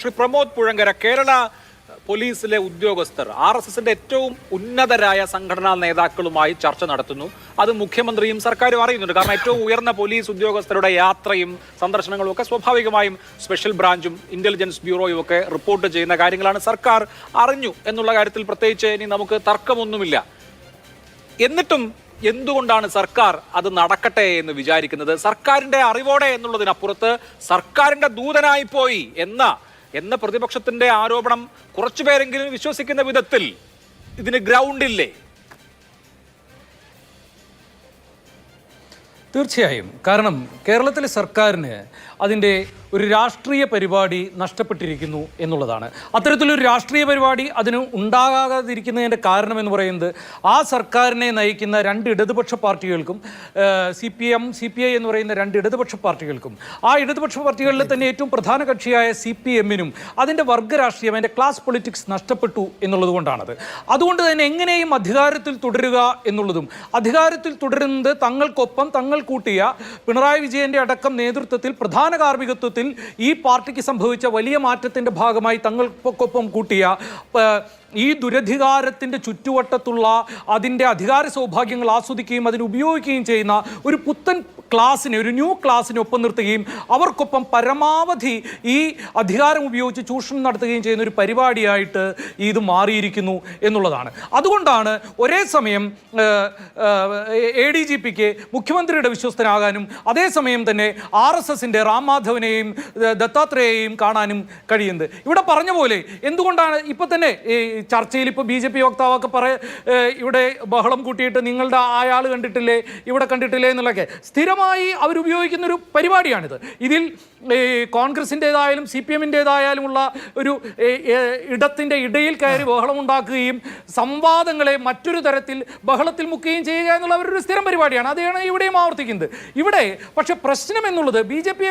ശ്രീ പ്രമോദ് പുഴങ്കര കേരള പോലീസിലെ ഉദ്യോഗസ്ഥർ R S എസിന്റെ ഏറ്റവും ഉന്നതരായ സംഘടനാ നേതാക്കളുമായി ചർച്ച നടത്തുന്നു. അത് മുഖ്യമന്ത്രിയും സർക്കാരും അറിയുന്നുണ്ട്. കാരണം ഏറ്റവും ഉയർന്ന പോലീസ് ഉദ്യോഗസ്ഥരുടെ യാത്രയും സന്ദർശനങ്ങളും ഒക്കെ സ്വാഭാവികമായും സ്പെഷ്യൽ ബ്രാഞ്ചും ഇന്റലിജൻസ് ബ്യൂറോയും ഒക്കെ റിപ്പോർട്ട് ചെയ്യുന്ന കാര്യങ്ങളാണ് സർക്കാർ അറിഞ്ഞു എന്നുള്ള കാര്യത്തിൽ പ്രത്യേകിച്ച് ഇനി നമുക്ക് തർക്കമൊന്നുമില്ല. എന്നിട്ടും എന്തുകൊണ്ടാണ് സർക്കാർ അത് നടക്കട്ടെ എന്ന് വിചാരിക്കുന്നത്? സർക്കാരിന്റെ അറിവോടെ എന്നുള്ളതിനപ്പുറത്ത് സർക്കാരിന്റെ ദൂതനായി പോയി എന്ന എന്ന പ്രതിപക്ഷത്തിന്റെ ആരോപണം കുറച്ചു പേരെങ്കിലും വിശ്വസിക്കുന്ന വിധത്തിൽ ഇതിന് ഗ്രൗണ്ട് ഇല്ലേ? തീർച്ചയായും. കാരണം കേരളത്തിലെ സർക്കാരിന് അതിന്റെ ഒരു രാഷ്ട്രീയ പരിപാടി നഷ്ടപ്പെട്ടിരിക്കുന്നു എന്നുള്ളതാണ്. അത്തരത്തിലൊരു രാഷ്ട്രീയ പരിപാടി അതിന് ഉണ്ടാകാതിരിക്കുന്നതിന്റെ കാരണം എന്ന് പറയുന്നത് ആ സർക്കാരിനെ നയിക്കുന്ന രണ്ട് ഇടതുപക്ഷ പാർട്ടികൾക്കും C P M C P I എന്ന് പറയുന്ന രണ്ട് ഇടതുപക്ഷ പാർട്ടികൾക്കും ആ ഇടതുപക്ഷ പാർട്ടികളിലെ തന്നെ ഏറ്റവും പ്രധാന കക്ഷിയായ സി പി എമ്മിനും അതിന്റെ വർഗ രാഷ്ട്രീയം അതിന്റെ ക്ലാസ് പൊളിറ്റിക്സ് നഷ്ടപ്പെട്ടു എന്നുള്ളത് കൊണ്ടാണത് അതുകൊണ്ട് തന്നെ എങ്ങനെയും അധികാരത്തിൽ തുടരുക എന്നുള്ളതും അധികാരത്തിൽ തുടരുന്നത് തങ്ങൾക്കൊപ്പം തങ്ങൾ കൂട്ടിയ പിണറായി വിജയന്റെ അടക്കം നേതൃത്വത്തിൽ പ്രധാന കാർമ്മികത്വത്തിൽ ഈ പാർട്ടിക്ക് സംഭവിച്ച വലിയ മാറ്റത്തിന്റെ ഭാഗമായി തങ്ങൾക്കൊപ്പം കൂട്ടിയ ഈ ദുരധികാരത്തിന്റെ ചുറ്റുവട്ടത്തുള്ള അതിന്റെ അധികാര സൗഭാഗ്യങ്ങൾ ആസ്വദിക്കുകയും അതിന് ഉപയോഗിക്കുകയും ചെയ്യുന്ന ഒരു പുത്തൻ ക്ലാസ്സിനെ ഒരു ന്യൂ ക്ലാസ്സിനെ ഒപ്പം നിർത്തുകയും അവർക്കൊപ്പം പരമാവധി ഈ അധികാരം ഉപയോഗിച്ച് ചൂഷണം നടത്തുകയും ചെയ്യുന്ന ഒരു പരിപാടിയായിട്ട് ഇത് മാറിയിരിക്കുന്നു എന്നുള്ളതാണ്. അതുകൊണ്ടാണ് ഒരേ സമയം എ ഡി ജി പിക്ക് മുഖ്യമന്ത്രിയുടെ വിശ്വസ്തനാകാനും അതേസമയം തന്നെ ആർ എസ് എസിന്റെ റാം മാധവനെയും ദത്താത്രേയെയും കാണാനും കഴിയുന്നത്. ഇവിടെ പറഞ്ഞ പോലെ എന്തുകൊണ്ടാണ് ഇപ്പം തന്നെ ചർച്ചയിൽ ഇപ്പോൾ ബി ജെ പി വക്താവൊക്കെ പറയ ഇവിടെ ബഹളം കൂട്ടിയിട്ട് നിങ്ങളുടെ അയാൾ കണ്ടിട്ടില്ലേ ഇവിടെ കണ്ടിട്ടില്ലേ എന്നുള്ളതൊക്കെ. സ്ഥിരമായി അവരുപയോഗിക്കുന്നൊരു പരിപാടിയാണിത്. ഇതിൽ കോൺഗ്രസിന്റേതായാലും സി പി എമ്മിന്റേതായാലും ഉള്ള ഒരു ഇടത്തിന്റെ ഇടയിൽ കയറി ബഹളം ഉണ്ടാക്കുകയും സംവാദങ്ങളെ മറ്റൊരു തരത്തിൽ ബഹളത്തിൽ മുക്കുകയും ചെയ്യുക എന്നുള്ള അവരൊരു സ്ഥിരം പരിപാടിയാണ്. അതാണ് ഇവിടെയും ആവർത്തിക്കുന്നത്. ഇവിടെ പക്ഷെ പ്രശ്നം എന്നുള്ളത് ബി ജെ പിയെ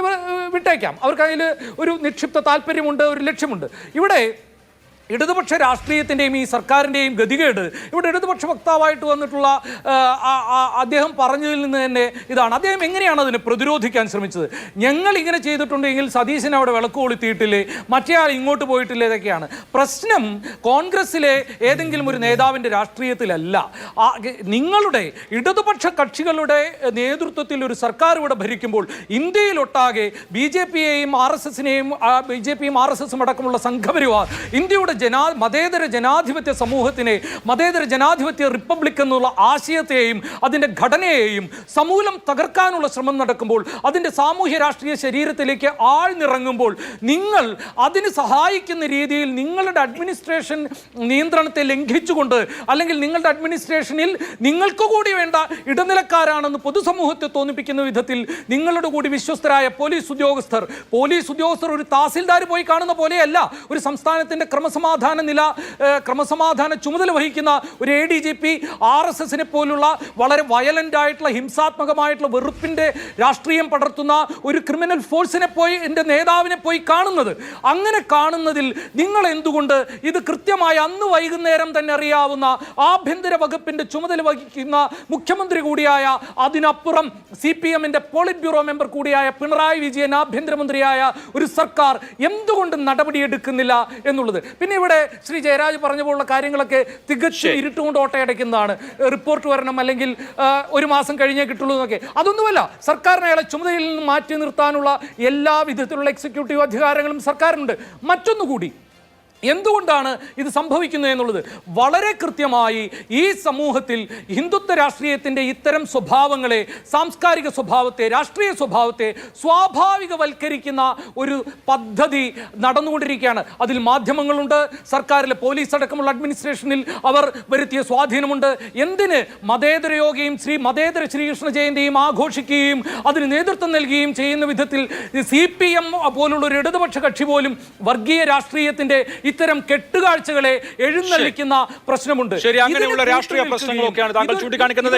വിട്ടേക്കാം. അവർക്ക് അതിൽ ഒരു നിക്ഷിപ്ത താല്പര്യമുണ്ട് ഒരു ലക്ഷ്യമുണ്ട്. ഇവിടെ ഇടതുപക്ഷ രാഷ്ട്രീയത്തിന്റെയും ഈ സർക്കാരിന്റെയും ഗതികേട്. ഇവിടെ ഇടതുപക്ഷ വക്താവായിട്ട് വന്നിട്ടുള്ള അദ്ദേഹം പറഞ്ഞതിൽ നിന്ന് തന്നെ ഇതാണ്. അദ്ദേഹം എങ്ങനെയാണ് അതിനെ പ്രതിരോധിക്കാൻ ശ്രമിച്ചത്? ഞങ്ങൾ ഇങ്ങനെ ചെയ്തിട്ടുണ്ടെങ്കിൽ സതീശൻ അവിടെ വിളക്ക് കൊളുത്തിയിട്ടില്ലേ? മറ്റേയാൾ ഇങ്ങോട്ട് പോയിട്ടില്ലേ? ഇതൊക്കെയാണ്. പ്രശ്നം കോൺഗ്രസ്സിലെ ഏതെങ്കിലും ഒരു നേതാവിന്റെ രാഷ്ട്രീയത്തിലല്ല. നിങ്ങളുടെ ഇടതുപക്ഷ കക്ഷികളുടെ നേതൃത്വത്തിൽ ഒരു സർക്കാർ ഇവിടെ ഭരിക്കുമ്പോൾ ഇന്ത്യയിലൊട്ടാകെ ബി ജെ പിയെയും ആർ എസ് എസിനെയും ബി ജെ പിയും ആർ എസ് എസും അടക്കമുള്ള സംഘപരിവാർ ഇന്ത്യയുടെ ജനാ മതേതര ജനാധിപത്യ സമൂഹത്തിനെ മതേതര ജനാധിപത്യ റിപ്പബ്ലിക് എന്നുള്ള ആശയത്തെയും അതിന്റെ ഘടനയെയും സമൂലം തകർക്കാനുള്ള ശ്രമം നടക്കുമ്പോൾ അതിന്റെ സാമൂഹ്യ രാഷ്ട്രീയ ശരീരത്തിലേക്ക് ആഴ്ന്നിറങ്ങുമ്പോൾ നിങ്ങൾ അതിന് സഹായിക്കുന്ന രീതിയിൽ നിങ്ങളുടെ അഡ്മിനിസ്ട്രേഷൻ നിയന്ത്രണത്തെ ലംഘിച്ചുകൊണ്ട് അല്ലെങ്കിൽ നിങ്ങളുടെ അഡ്മിനിസ്ട്രേഷനിൽ നിങ്ങൾക്ക് കൂടി വേണ്ട ഇടനിലക്കാരാണെന്ന് പൊതുസമൂഹത്തെ തോന്നിപ്പിക്കുന്ന വിധത്തിൽ നിങ്ങളുടെ കൂടി വിശ്വസ്തരായ പോലീസ് ഉദ്യോഗസ്ഥർ പോലീസ് ഉദ്യോഗസ്ഥർ ഒരു തഹസിൽദാർ പോയി കാണുന്ന പോലെയല്ല ഒരു സംസ്ഥാനത്തിന്റെ ക്രമസമാധാന നില ക്രമസമാധാന ചുമതല വഹിക്കുന്ന ഒരു A D G P R S എസിനെ പോലുള്ള വളരെ വയലന്റ് ആയിട്ടുള്ള ഹിംസാത്മകമായിട്ടുള്ള വെറുപ്പിന്റെ രാഷ്ട്രീയം പടർത്തുന്ന ഒരു ക്രിമിനൽ ഫോഴ്സിനെ പോയി എന്റെ നേതാവിനെ പോയി കാണുന്നത്. അങ്ങനെ കാണുന്നതിൽ നിങ്ങൾ എന്തുകൊണ്ട് ഇത് കൃത്യമായി അന്ന് വൈകുന്നേരം തന്നെ അറിയാവുന്ന ആഭ്യന്തര വകുപ്പിന്റെ ചുമതല വഹിക്കുന്ന മുഖ്യമന്ത്രി കൂടിയായ അതിനപ്പുറം സി പി എമ്മിന്റെ പോളിറ്റ് ബ്യൂറോ മെമ്പർ കൂടിയായ പിണറായി വിജയൻ ആഭ്യന്തരമന്ത്രിയായ ഒരു സർക്കാർ എന്തുകൊണ്ട് നടപടിയെടുക്കുന്നില്ല എന്നുള്ളത്. പിന്നെ ഇവിടെ ശ്രീ ജയരാജ് പറഞ്ഞ പോലുള്ള കാര്യങ്ങളൊക്കെ തികച്ചും ഇരുട്ടുകൊണ്ട് ഓട്ടയടയ്ക്കുന്നതാണ്. റിപ്പോർട്ട് വരണം അല്ലെങ്കിൽ ഒരു മാസം കഴിഞ്ഞേ കിട്ടുള്ളൂ എന്നൊക്കെ. അതൊന്നുമല്ല സർക്കാരിനെ അയാളെ ചുമതലയിൽ നിന്ന് മാറ്റി നിർത്താനുള്ള എല്ലാ വിധത്തിലുള്ള എക്സിക്യൂട്ടീവ് അധികാരങ്ങളും സർക്കാരിനുണ്ട്. മറ്റൊന്നുകൂടി എന്തുകൊണ്ടാണ് ഇത് സംഭവിക്കുന്നത് എന്നുള്ളത്? വളരെ കൃത്യമായി ഈ സമൂഹത്തിൽ ഹിന്ദുത്വ രാഷ്ട്രീയത്തിന്റെ ഇത്തരം സ്വഭാവങ്ങളെ സാംസ്കാരിക സ്വഭാവത്തെ രാഷ്ട്രീയ സ്വഭാവത്തെ സ്വാഭാവികവൽക്കരിക്കുന്ന ഒരു പദ്ധതി നടന്നുകൊണ്ടിരിക്കുകയാണ്. അതിൽ മാധ്യമങ്ങളുണ്ട് സർക്കാരിലെ പോലീസ് അടക്കമുള്ള അഡ്മിനിസ്ട്രേഷനിൽ അവർ വരുത്തിയ സ്വാധീനമുണ്ട്. എന്തിന് മതേതര യോഗയും ശ്രീ മതേതര ശ്രീകൃഷ്ണ ജയന്തിയും ആഘോഷിക്കുകയും അതിന് നേതൃത്വം നൽകുകയും ചെയ്യുന്ന വിധത്തിൽ സി പി എം പോലുള്ള ഒരു ഇടതുപക്ഷ കക്ഷി പോലും വർഗീയ രാഷ്ട്രീയത്തിന്റെ ഇത്തരം കെട്ടുകാഴ്ചകളെ എഴുന്നള്ളിക്കുന്ന പ്രശ്നമുണ്ട്. ശരി അങ്ങനെയുള്ള രാഷ്ട്രീയ പ്രശ്നങ്ങളൊക്കെയാണ് താങ്കൾ ചൂണ്ടിക്കാണിക്കുന്നത്.